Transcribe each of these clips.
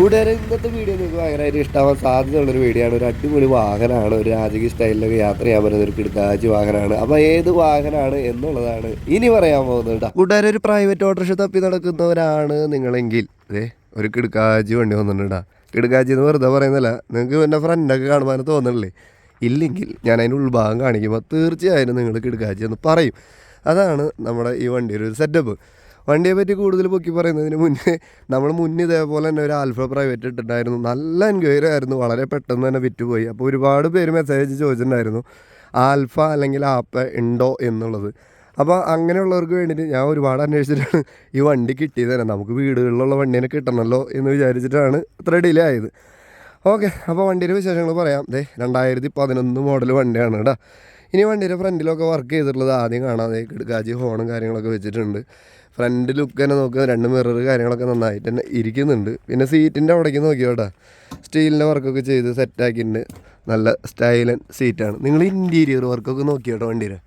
കൂട്ടുകാരെ ഇന്നത്തെ വീഡിയോ നിങ്ങൾക്ക് ഭയങ്കരമായിട്ട് ഇഷ്ടമാവാൻ സാധ്യതയുള്ളൊരു വീഡിയോ ആണ്. ഒരു അടിപൊളി വാഹനമാണ്. ഒരു രാജകീയ സ്റ്റൈലിലൊക്കെ യാത്ര ചെയ്യാൻ പറ്റുന്ന ഒരു കിടക്കാച്ചി വാഹനമാണ്. അപ്പോൾ ഏത് വാഹനമാണ് എന്നുള്ളതാണ് ഇനി പറയാൻ പോകുന്നത് കേട്ടോ. കൂട്ടുകാരെ ഒരു പ്രൈവറ്റ് ഓട്ടോറിക്ഷ തപ്പി നടക്കുന്നവരാണ് നിങ്ങളെങ്കിൽ. അതെ ഒരു കിടക്കാച്ചി വണ്ടി വന്നിട്ടുണ്ടാ കിടക്കാച്ചി എന്ന് വെറുതെ പറയുന്നില്ല നിങ്ങൾക്ക് എന്റെ ഫ്രണ്ടൊക്കെ കാണുവാൻ തോന്നണില്ലേ? ഇല്ലെങ്കിൽ ഞാൻ അതിന്റെ ഉൾഭാഗം കാണിക്കുമ്പോൾ തീർച്ചയായും നിങ്ങൾ കിടക്കാച്ചി എന്ന് പറയും. അതാണ് നമ്മുടെ ഈ വണ്ടിയുടെ ഒരു സെറ്റപ്പ് വണ്ടിയെ പറ്റി കൂടുതൽ പൊക്കി പറയുന്നതിന് മുന്നേ നമ്മൾ മുന്നേ ഇതേപോലെ തന്നെ ഒരു ആൽഫ പ്രൈവറ്റ് ഇട്ടിട്ടുണ്ടായിരുന്നു. നല്ല എൻക്വയറി ആയിരുന്നു. വളരെ പെട്ടെന്ന് തന്നെ വിറ്റുപോയി. അപ്പോൾ ഒരുപാട് പേര് മെസ്സേജ് ചോദിച്ചിട്ടുണ്ടായിരുന്നു ആൽഫ അല്ലെങ്കിൽ ആപ്പ ഉണ്ടോ എന്നുള്ളത്. അപ്പോൾ അങ്ങനെയുള്ളവർക്ക് വേണ്ടിയിട്ട് ഞാൻ ഒരുപാട് അന്വേഷിച്ചിട്ടാണ് ഈ വണ്ടി കിട്ടിയത് തന്നെ. നമുക്ക് വീടുകളിലുള്ള വണ്ടീനെ കിട്ടണമല്ലോ എന്ന് വിചാരിച്ചിട്ടാണ് ഇത്ര ഡിലേ ആയത്. ഓക്കെ അപ്പോൾ വണ്ടിയുടെ വിശേഷങ്ങൾ പറയാം. ദേ രണ്ടായിരത്തി പതിനൊന്ന് മോഡൽ വണ്ടിയാണ് കേട്ടോ. ഇനി വണ്ടിയുടെ ഫ്രണ്ടിലൊക്കെ വർക്ക് ചെയ്തിട്ടുള്ളത് ആദ്യം കാണാതെ ഗാജി ഹോണും കാര്യങ്ങളൊക്കെ വെച്ചിട്ടുണ്ട്. ഫ്രണ്ട് ലുക്ക് തന്നെ നോക്കുക രണ്ട് മിറർ കാര്യങ്ങളൊക്കെ നന്നായിട്ട് തന്നെ ഇരിക്കുന്നുണ്ട്. പിന്നെ സീറ്റിന്റെ അവിടേക്ക് നോക്കിയോ കേട്ടോ സ്റ്റീലിന്റെ വർക്കൊക്കെ ചെയ്ത് സെറ്റാക്കിയിട്ടുണ്ട് നല്ല സ്റ്റൈലൻ സീറ്റാണ് നിങ്ങൾ ഇന്റീരിയർ വർക്കൊക്കെ നോക്കി കേട്ടോ വണ്ടിയുടെ?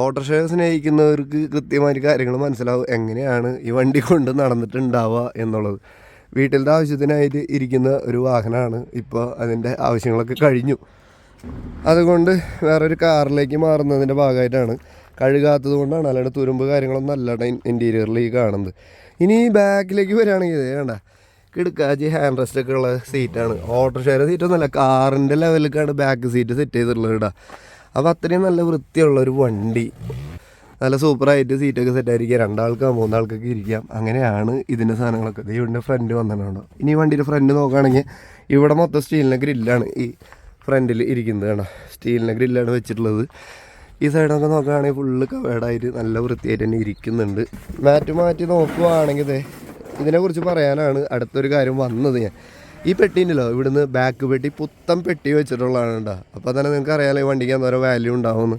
ഓട്ടോറിക്ഷ സ്നേഹിക്കുന്നവർക്ക് കൃത്യമായിട്ട് കാര്യങ്ങൾ മനസ്സിലാവും എങ്ങനെയാണ് ഈ വണ്ടി കൊണ്ട് നടന്നിട്ടുണ്ടാവുക എന്നുള്ളത്. വീട്ടിലത്തെ ആവശ്യത്തിനായിട്ട് ഇരിക്കുന്ന ഒരു വാഹനമാണ് ഇപ്പോൾ അതിന്റെ ആവശ്യങ്ങളൊക്കെ കഴിഞ്ഞു. അതുകൊണ്ട് വേറൊരു കാറിലേക്ക് മാറുന്നതിന്റെ ഭാഗമായിട്ടാണ് കഴുകാത്തത് കൊണ്ടാണ് അല്ലാണ്ട് തുരുമ്പ് കാര്യങ്ങളൊന്നും അല്ലാണ്ട് ഇന്റീരിയറിൽ ഈ കാണുന്നത്. ഇനി ഈ ബാക്കിലേക്ക് വരികയാണെങ്കിൽ ഇത് വേണ്ട കിടക്കാച്ചി ഹാൻഡ് റെസ്റ്റ് ഒക്കെ ഉള്ള സീറ്റാണ് ഓട്ടോറിക്ഷയുടെ സീറ്റൊന്നുമല്ല കാറിന്റെ ലെവലിലേക്കാണ് ബാക്ക് സീറ്റ് സെറ്റ് ചെയ്തിട്ടുള്ളത് കേട്ടോ അപ്പോൾ അത്രയും നല്ല വൃത്തിയുള്ള ഒരു വണ്ടി. നല്ല സൂപ്പറായിട്ട് സീറ്റൊക്കെ സെറ്റായിരിക്കാം രണ്ടാൾക്കാം മൂന്നാൾക്കൊക്കെ ഇരിക്കാം. അങ്ങനെയാണ് ഇതിന്റെ സാധനങ്ങളൊക്കെ. ഇവിടെ ഫ്രണ്ട് വന്നിട്ടുണ്ടോ ഇനി വണ്ടിയുടെ ഫ്രണ്ട് നോക്കുകയാണെങ്കിൽ ഇവിടെ മൊത്തം സ്റ്റീലിന്റെ ഗ്രില്ലാണ് ഈ ഫ്രണ്ടിൽ ഇരിക്കുന്നത് കേട്ടോ സ്റ്റീലിന്റെ ഗ്രില്ലാണ് വെച്ചിട്ടുള്ളത്. ഈ സൈഡൊക്കെ നോക്കുകയാണെങ്കിൽ ഫുള്ള് കവേഡായിട്ട് നല്ല വൃത്തിയായിട്ട് തന്നെ ഇരിക്കുന്നുണ്ട്. മാറ്റ് മാറ്റി നോക്കുകയാണെങ്കിൽ ഇതിനെക്കുറിച്ച് പറയാനാണ് അടുത്തൊരു കാര്യം വന്നത് ഞാൻ. ഈ പെട്ടിന്റെല്ലോ ഇവിടുന്ന് ബാക്ക് പെട്ടി പുത്തൻ പെട്ടി വെച്ചിട്ടുള്ളതാണ് കേട്ടോ. അപ്പോൾ തന്നെ നിങ്ങൾക്ക് അറിയാലോ ഈ വണ്ടിക്ക് എന്തോരം വാല്യൂ ഉണ്ടാവുമെന്ന്.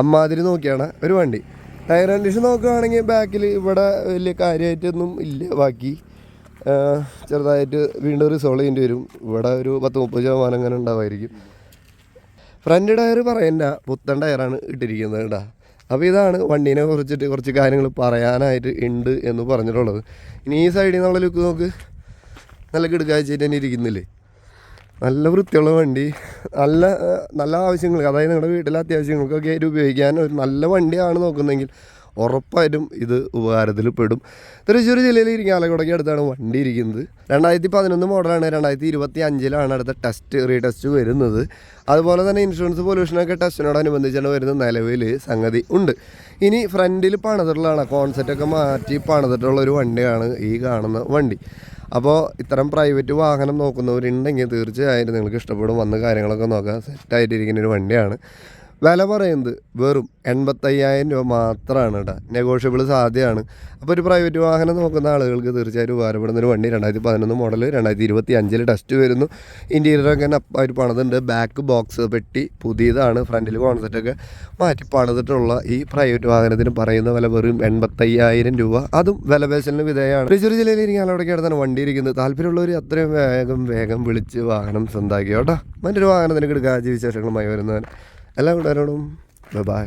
അമ്മാതിരി നോക്കിയാണ് ഒരു വണ്ടി. ടയർ കണ്ടീഷൻ നോക്കുകയാണെങ്കിൽ ബാക്കിൽ ഇവിടെ വലിയ കാര്യമായിട്ടൊന്നും ഇല്ല. ബാക്കി ചെറുതായിട്ട് വീണ്ടും റിസോൾവ് ചെയ്യേണ്ടി വരും. ഇവിടെ ഒരു പത്ത് മുപ്പത് ശതമാനം അങ്ങനെ ഉണ്ടാവുമായിരിക്കും. ഫ്രണ്ട് ടയർ പറയണ്ട. പുത്തൻ ടയറാണ് ഇട്ടിരിക്കുന്നത് കേട്ടോ അപ്പോൾ ഇതാണ് വണ്ടീനെ കുറിച്ചിട്ട് കുറച്ച് കാര്യങ്ങൾ പറയാനായിട്ട് ഉണ്ട് എന്ന് പറഞ്ഞിട്ടുള്ളത്. ഇനി ഈ സൈഡിൽ നിന്നുള്ള ലുക്ക് നോക്ക്. നല്ല കിടുക്കാഴ്ചയായിട്ട് തന്നെ ഇരിക്കുന്നില്ലേ? നല്ല വൃത്തിയുള്ള വണ്ടി. നല്ല നല്ല ആവശ്യങ്ങൾക്ക് അതായത് നിങ്ങളുടെ വീട്ടിലെ അത്യാവശ്യങ്ങൾക്കൊക്കെ ആയിട്ട് ഉപയോഗിക്കാൻ ഒരു നല്ല വണ്ടിയാണ് നോക്കുന്നതെങ്കിൽ ഉറപ്പായിട്ടും ഇത് ഉപകാരത്തിൽ പെടും. തൃശ്ശൂർ ജില്ലയിൽ ഇരിങ്ങാലക്കുടയ്ക്ക് അടുത്താണ് വണ്ടി ഇരിക്കുന്നത്. രണ്ടായിരത്തി പതിനൊന്ന് മോഡലാണ് രണ്ടായിരത്തി ഇരുപത്തി അഞ്ചിലാണ് അടുത്ത ടെസ്റ്റ് റീ ടെസ്റ്റ് വരുന്നത്. അതുപോലെ തന്നെ ഇൻഷുറൻസ് പൊല്യൂഷനൊക്കെ ടെസ്റ്റിനോടനുബന്ധിച്ചാണ് വരുന്ന നിലവിൽ സംഗതി ഉണ്ട്. ഇനി ഫ്രണ്ടിൽ പണിതിട്ടുള്ളതാണ് കോൺസെപ്റ്റൊക്കെ മാറ്റി പണിതിട്ടുള്ള ഒരു വണ്ടിയാണ് ഈ കാണുന്ന വണ്ടി. അപ്പോൾ ഇത്തരം പ്രൈവറ്റ് വാഹനം നോക്കുന്നവരുണ്ടെങ്കിൽ തീർച്ചയായിട്ടും നിങ്ങൾക്ക് ഇഷ്ടപ്പെടും. വന്ന് കാര്യങ്ങളൊക്കെ നോക്കാം സെറ്റായിട്ടിരിക്കുന്ന ഒരു വണ്ടിയാണ്. വില പറയുന്നത് വെറും എൺപത്തയ്യായിരം രൂപ മാത്രമാണ് കേട്ടോ നെഗോഷ്യബിൾ സാധ്യമാണ്. അപ്പോൾ ഒരു പ്രൈവറ്റ് വാഹനം നോക്കുന്ന ആളുകൾക്ക് തീർച്ചയായും ഉപകാരപ്പെടുന്ന ഒരു വണ്ടി രണ്ടായിരത്തി പതിനൊന്ന് മോഡൽ രണ്ടായിരത്തി ഇരുപത്തി അഞ്ചിൽ ടെസ്റ്റ് വരുന്നു ഇന്റീരിയറൊക്കെ അവർ പണിതുണ്ട്. ബാക്ക് ബോക്സ് പെട്ടി പുതിയതാണ്. ഫ്രണ്ടിൽ കോൺസെപ്റ്റൊക്കെ മാറ്റി പണിതിട്ടുള്ള ഈ പ്രൈവറ്റ് വാഹനത്തിന് പറയുന്ന വില വെറും എൺപത്തയ്യായിരം രൂപ. അതും വില പേശലിന് വിധേയമാണ്. തൃശ്ശൂർ ജില്ലയിൽ ഇരിക്കുന്ന അവിടേക്ക് അടുത്താണ് വണ്ടി ഇരിക്കുന്നത്. താല്പര്യമുള്ളവർ അത്രയും വേഗം വേഗം വിളിച്ച് വാഹനം സ്വന്താക്കി കേട്ടോ മറ്റൊരു വാഹനത്തിന് കിടക്കുക വിശേഷങ്ങളുമായി വരുന്നവൻ എല്ലാ ബൈ ബൈ.